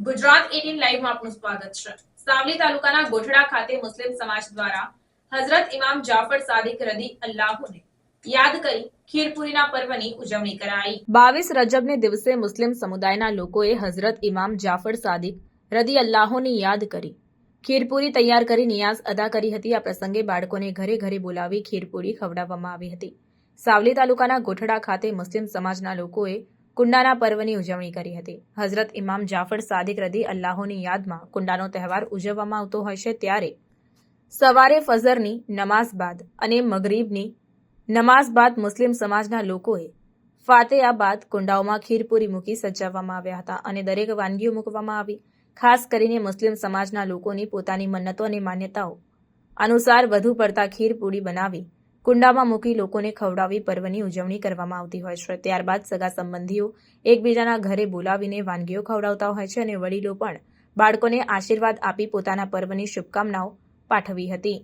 Gujarat eighteen લાઈવમાં આપનું સ્વાગત છે. સાવલી તાલુકાના ગોઠડા ખાતે મુસ્લિમ સમાજ દ્વારા હઝરત ઇમામ જાફર સાદિક રદી અલ્લાહુને યાદ કરી બાળકોને ઘરે ઘરે બોલાવી ખીરપુરી ખવડાવવામાં આવી હતી. સાવલી તાલુકાના ગોઠડા ખાતે મુસ્લિમ સમાજના લોકોએ કુંડાના પર્વની ઉજવણી કરી હતી. હઝરત ઇમામ જાફર સાદિક રદી અલ્લાહોની યાદમાં કુંડાનો તહેવાર ઉજવવામાં આવતો હોય છે ત્યારે સવારે ફજરની નમાઝ બાદ અને મગરીબની નમાઝ બાદ મુસ્લિમ સમાજના લોકોએ ફાતેયા બાદ કુંડાઓમાં ખીરપુરી મૂકી સજાવવામાં આવ્યા હતા અને દરેક વાનગીઓ મૂકવામાં આવી. ખાસ કરીને મુસ્લિમ સમાજના લોકોની પોતાની મન્નતો અને માન્યતાઓ અનુસાર વધુ પડતા ખીરપુરી બનાવી કુંડામાં મૂકી લોકોને ખવડાવી પર્વની ઉજવણી કરવામાં આવતી હોય છે. ત્યારબાદ સગા સંબંધીઓ એકબીજાના ઘરે બોલાવીને વાનગીઓ ખવડાવતા હોય છે અને વડીલો પણ બાળકોને આશીર્વાદ આપી પોતાના પર્વની શુભકામનાઓ પાઠવી હતી.